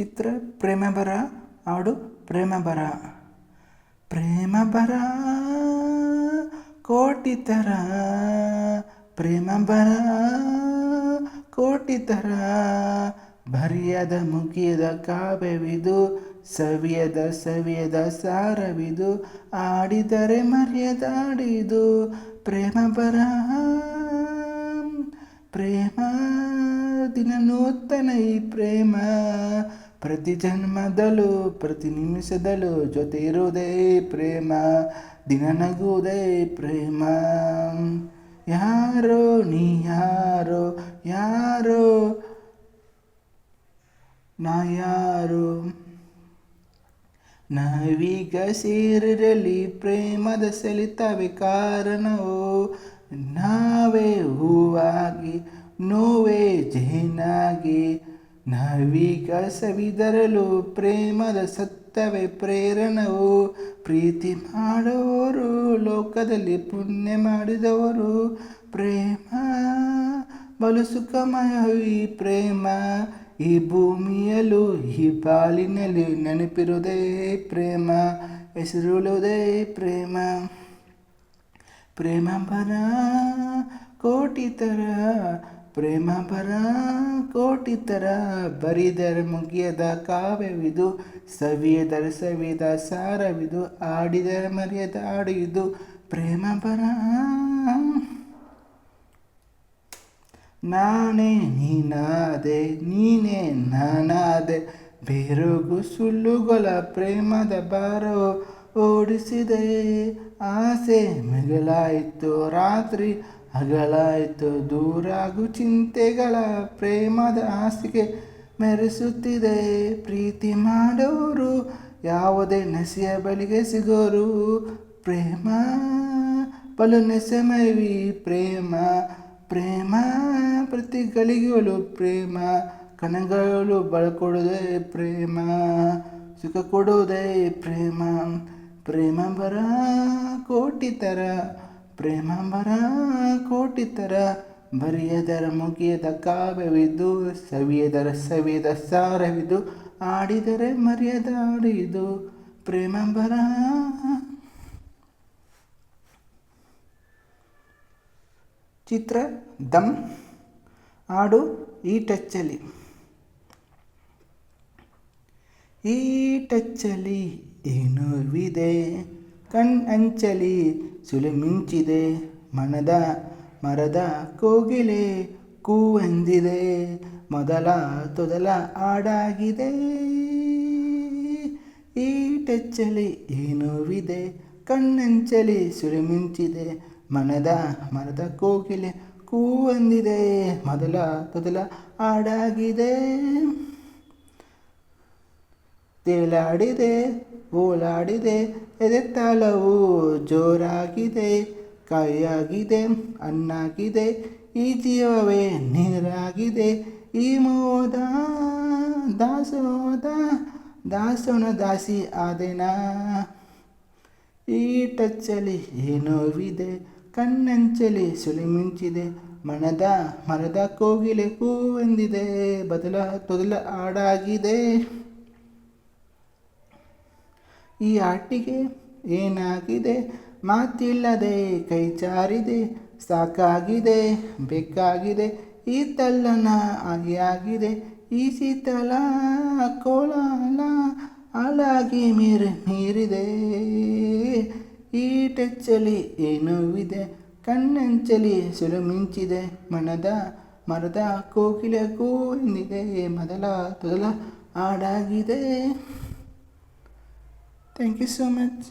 ಚಿತ್ರ ಪ್ರೇಮ ಬರ, ಹಾಡು ಪ್ರೇಮ ಬರ. ಪ್ರೇಮ ಬರ, ಕೋಟಿ ಥರ ಪ್ರೇಮ ಬರ, ಕೋಟಿ ಥರ ಬರಿಯದ ಮುಗಿಯದ ಕಾವ್ಯವಿದು, ಸವಿಯದ ಸವಿಯದ ಸಾರವಿದು ಆಡಿದರೆ ಮರ್ಯಾದಾಡಿದು. ಪ್ರೇಮ ಬರ, ಪ್ರೇಮ ದಿನ ನೂತನ ಈ ಪ್ರೇಮ. ಪ್ರತಿ ಜನ್ಮದಲ್ಲೂ, ಪ್ರತಿ ನಿಮಿಷದಲ್ಲೂ ಜೊತೆ ಇರುವುದೇ ಪ್ರೇಮ, ದಿನ ನಗುವುದೇ ಪ್ರೇಮ. ಯಾರೋ, ನೀ ಯಾರೋ ಯಾರೋ, ನಾ ಯಾರು. ನಾವೀಗ ಸೇರಿರಲಿ ಪ್ರೇಮದ ಸೆಳಿತವೆ ಕಾರಣವು? ನಾವೇ ಹೂವಾಗಿ, ನೋವೇ ಜೇನಾಗಿ ನಾವೀಗ ಪ್ರೇಮದ ಸತ್ತವೇ ಪ್ರೇರಣವು. ಪ್ರೀತಿ ಮಾಡುವವರು ಲೋಕದಲ್ಲಿ ಪುಣ್ಯ ಮಾಡಿದವರು. ಪ್ರೇಮ, ಬಲು ಸುಖಮಯವಿ ಪ್ರೇಮ. ಈ ಭೂಮಿಯಲ್ಲೂ ಈ ಪಾಲಿನಲ್ಲಿ ನೆನಪಿರುವುದೇ ಪ್ರೇಮ. ಹೆಸರುಳುವುದೇ ಪ್ರೇಮ. ಪ್ರೇಮ ಬರ ಕೋಟಿ ಥರ ಪ್ರೇಮ ಪರ ಕೋಟಿ ಥರ ಬರಿದರೆ ಮುಗಿಯದ ಕಾವ್ಯವಿದು, ಸವಿಯದರ ಸವಿದ ಸಾರವಿದು, ಆಡಿದರೆ ಮರೆಯದ ಆಡಿದು ಪ್ರೇಮ ಬರ. ನಾನೇ ನೀನಾದೆ, ನೀನೇ ನಾನಾದೆ, ಬೇರೊಗು ಸುಳ್ಳುಗಳ ಪ್ರೇಮದ ಬಾರೋ ಓಡಿಸಿದೆ. ಆಸೆ ಮಿಗಲಾಯಿತು ರಾತ್ರಿ ಹಗಲಾಯಿತು ದೂರಾಗು ಚಿಂತೆಗಳ ಪ್ರೇಮದ ಹಾಸಿಗೆ ಮೆರೆಸುತ್ತಿದೆ. ಪ್ರೀತಿ ಮಾಡೋರು ಯಾವುದೇ ನೆಸೆಯ ಬಳಿಗೆ ಸಿಗೋರು. ಪ್ರೇಮ ಬಲು ನೆಸೆಮೈವಿ ಪ್ರೇಮ ಪ್ರೇಮ, ಪ್ರತಿ ಗಳಿಗೆಗಳು ಪ್ರೇಮ ಕಣಗಳು ಬಳಕೊಡುವುದೇ ಪ್ರೇಮ, ಸುಖ ಕೊಡುವುದೇ ಪ್ರೇಮ ಪ್ರೇಮ ಬರ ಕೋಟಿ ಥರ ಪ್ರೇಮ ಕೋಟಿ ಥರ ಬರೆಯದರ, ಮುಗಿಯದ ಕಾವ್ಯವಿದು, ಸವಿಯದರ, ಸವಿಯದ ಸಾರವಿದು, ಆಡಿದರೆ ಮರ್ಯಾದ ಆಡಿದು ಪ್ರೇಮ ಬರ ಚಿತ್ರ ದಮ್. ಹಾಡು ಈ ಟಚ್ಚಲಿ. ಈ ಟಚ್ಚಲ್ಲಿ ಏನೋವಿದೆ ಕಣ್ ಅಂಚಲಿ ಸುಲಿ ಮಿಂಚಿದೆ ಮನದ ಮರದ ಕೋಗಿಲೆ ಕೂವೆಂದಿದೆ, ಮೊದಲ ತೊದಲ ಆಡಾಗಿದೆ ಈ ಟಚ್ಚಲಿ ಏನೋವಿದೆ ಕಣ್ಣಂಚಲಿ ಸುಳಿ ಮಿಂಚಿದೆ ಮನದ ಮರದ ಕೋಗಿಲೆ ಕೂವಂದಿದೆ, ಮೊದಲ ತೊದಲ ಹಾಡಾಗಿದೆ. ತೇಲಾಡಿದೆ ಓಲಾಡಿದೆ ಎದೆ ತಾಳವು ಜೋರಾಗಿದೆ, ಕೈಯಾಗಿದೆ ಅನ್ನಾಗಿದೆ ಈ ಜೀವವೇ ನೀರಾಗಿದೆ, ಈ ಮೋದ ದಾಸೋದ ದಾಸೋನ ದಾಸಿ ಆದೆನಾ? ಈ ಟಚ್ಚಲ್ಲಿ ಏನೋವಿದೆ ಕಣ್ಣಂಚಲಿ ಸುಳಿಮಿಂಚಿದೆ ಮನದ, ಮರದ ಕೋಗಿಲೆ ಕೂವೆಂದಿದೆ ಬದಲ, ತೊದಲ ಹಾಡಾಗಿದೆ. ಈ ಆಟಿಗೆ ಏನಾಗಿದೆ? ಮಾತಿಲ್ಲದೆ, ಕೈ ಚಾರಿದೆ ಸಾಕಾಗಿದೆ, ಬೇಕಾಗಿದೆ, ಈ ತಲ್ಲನ ಆಗಿಯಾಗಿದೆ ಈ ಶೀತಲ ಕೋಲಾಲ ಹಾಳಾಗಿ ಮೀರಿ, ಮೀರಿದೆ. ಈ ಟೆಚ್ಚಲಿ ಏನೂ ಇದೆ, ಕಣ್ಣಂಚಲಿ ಸುಳು ಮಿಂಚಿದೆ, ಮನದ ಮರದ ಕೋಕಿಲೆ ಕೂಂದಿದೆ ಮೊದಲ ತೊದಲ ಹಾಡಾಗಿದೆ. Thank you so much.